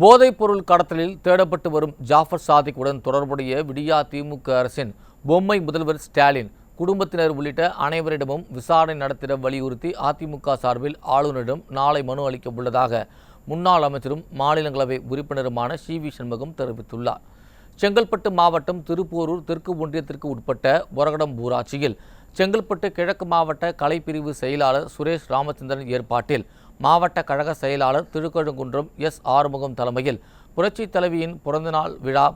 போதைப் பொருள் கடத்தலில் தேடப்பட்டு வரும் ஜாஃபர் சாதிக் உடன் தொடர்புடைய விடியா திமுக அரசின் பொம்மை முதல்வர் ஸ்டாலின் குடும்பத்தினர் உள்ளிட்ட அனைவரிடமும் விசாரணை நடத்திட வலியுறுத்தி அதிமுக சார்பில் ஆளுநரிடம் நாளை மனு அளிக்க உள்ளதாக முன்னாள் அமைச்சரும் மாநிலங்களவை உறுப்பினருமான சி வி சண்முகம் தெரிவித்துள்ளார். செங்கல்பட்டு மாவட்டம் திருப்போரூர் தெற்கு ஒன்றியத்திற்கு உட்பட்ட ஒரகடம் ஊராட்சியில் செங்கல்பட்டு கிழக்கு மாவட்ட கலைப்பிரிவு செயலாளர் சுரேஷ் ராமச்சந்திரன் ஏற்பாட்டில் மாவட்ட கழக செயலாளர் திருக்கழுங்குன்றம் எஸ் ஆறுமுகம் தலைமையில் புரட்சித் தலைவியின் பிறந்தநாள் விழா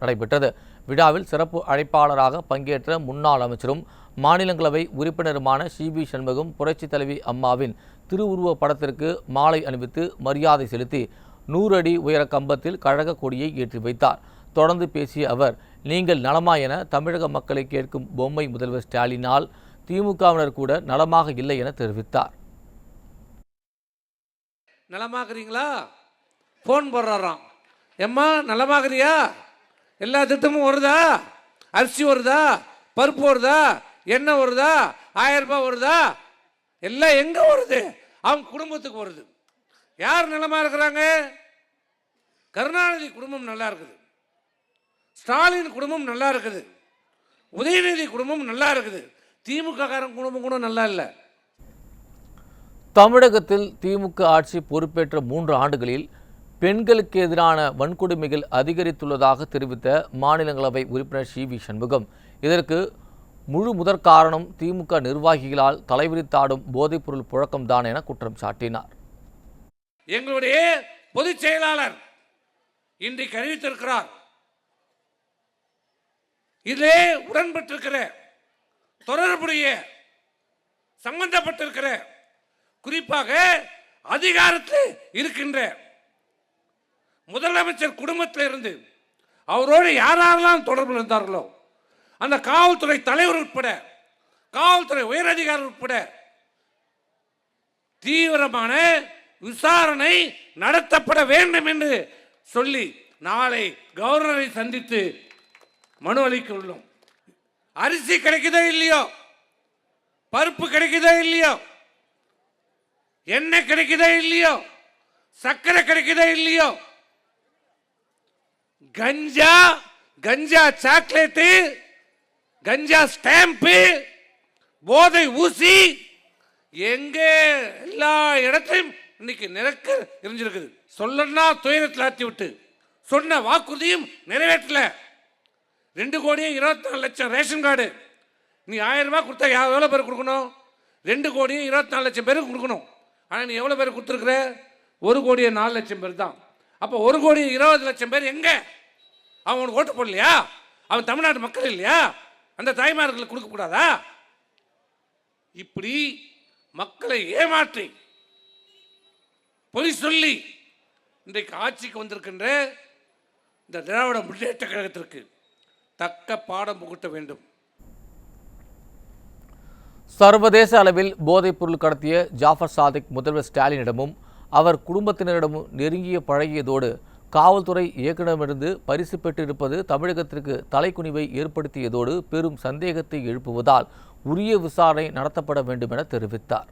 நடைபெற்றது. விழாவில் சிறப்பு அழைப்பாளராக பங்கேற்ற முன்னாள் அமைச்சரும் மாநிலங்களவை உறுப்பினருமான சி. வி. சண்முகம் புரட்சித் தலைவி அம்மாவின் திருவுருவ படத்திற்கு மாலை அணிவித்து மரியாதை செலுத்தி நூறு அடி உயர கம்பத்தில் கழக கொடியை ஏற்றி வைத்தார். தொடர்ந்து பேசிய அவர் நீங்கள் நலமா என தமிழக மக்களை கேட்கும் பொம்மை முதல்வர் ஸ்டாலினால் திமுகவினர் கூட நலமாக இல்லை என தெரிவித்தார். நலமாக்குறீங்களா ஃபோன் போடுறாராம். எம்மா நலமாக்குறியா எல்லா திட்டமும் வருதா? அரிசி வருதா? பருப்பு வருதா? எண்ணெய் வருதா? ஆயிரம் ரூபாய் வருதா? எல்லாம் எங்கே வருது? அவங்க குடும்பத்துக்கு வருது. யார் நலமா இருக்கிறாங்க? கருணாநிதி குடும்பம் நல்லா இருக்குது. ஸ்டாலின் குடும்பம் நல்லா இருக்குது. உதயநிதி குடும்பம் நல்லா இருக்குது. திமுக காரன் குடும்பம் கூட நல்லா இல்லை. தமிழகத்தில் திமுக ஆட்சி பொறுப்பேற்ற மூன்று ஆண்டுகளில் பெண்களுக்கு எதிரான வன்கொடுமைகள் அதிகரித்துள்ளதாக தெரிவித்த மாநிலங்களவை உறுப்பினர் சி வி சண்முகம். இதற்கு முழு முதற் காரணம் திமுக நிர்வாகிகளால் தலைவிரித்தாடும் போதைப்பொருள் புழக்கம்தான் என குற்றம் சாட்டினார். எங்களுடைய பொதுச் செயலாளர் இன்றைக்கு அறிவித்திருக்கிறார் இதிலே உடன்பட்டிருக்கிற தொடர்புடைய சம்பந்தப்பட்டிருக்கிற குறிப்பாக அதிகாரத்தில் இருக்கின்ற முதலமைச்சர் குடும்பத்தில் இருந்து அவரோடு யாரெல்லாம் தொடர்பு இருந்தார்களோ அந்த காவல்துறை தலைவர் உட்பட காவல்துறை உயரதிகாரி உட்பட தீவிரமான விசாரணை நடத்தப்பட வேண்டும் என்று சொல்லி நாளை கவர்னரை சந்தித்து மனு அளிக்க உள்ளோம். அரிசி கிடைக்குதோ இல்லையோ? பருப்பு கிடைக்குதோ இல்லையோ? எண்ணெய் கிடைக்குதோ இல்லையோ? சர்க்கரை கிடைக்குதா இல்லையோ? கஞ்சா கஞ்சா சாக்லேட்டு கஞ்சா ஸ்டாம்பு போதை ஊசி எங்கே எல்லா இடத்தையும் இன்னைக்கு நிறக்க இருந்திருக்குது சொல்லனா துயரத்தில் ஆத்தி விட்டு சொன்ன வாக்குறுதியும் நிறைவேற்றல. ரெண்டு கோடியே இருபத்தி நாலு லட்சம் ரேஷன் கார்டு. நீ ஆயிரம் ரூபாய் கொடுத்தா எவ்வளோ பேர் கொடுக்கணும்? ரெண்டு கோடியே இருபத்தி நாலு லட்சம் பேருக்கு கொடுக்கணும். ஆனால் நீ எவ்வளோ பேர் கொடுத்துருக்குற? ஒரு கோடியே நாலு லட்சம் பேர் தான். அப்போ ஒரு கோடி இருபது லட்சம் பேர் எங்கே? அவன் உனக்கு ஓட்டு போடலையா? அவன் தமிழ்நாட்டு மக்கள் இல்லையா? அந்த தாய்மார்களுக்கு கொடுக்கக்கூடாதா இப்படி மக்களை ஏமாற்றி பொய் சொல்லி இன்றைக்கு ஆட்சிக்கு வந்திருக்கின்ற இந்த திராவிட முன்னேற்ற கழகத்திற்கு தக்க பாடம் புகட்ட வேண்டும். சர்வதேச அளவில் போதைப்பொருள் கடத்திய ஜாஃபர் சாதிக் முதல்வர் ஸ்டாலினிடமும் அவர் குடும்பத்தினரிடமும் நெருங்கிய பழகியதோடு காவல்துறை இயக்குநரிடமிருந்து பரிசு பெற்றிருப்பது தமிழகத்திற்கு தலைக்குனிவை ஏற்படுத்தியதோடு பெரும் சந்தேகத்தை எழுப்புவதால் உரிய விசாரணை நடத்தப்பட வேண்டும் என தெரிவித்தார்.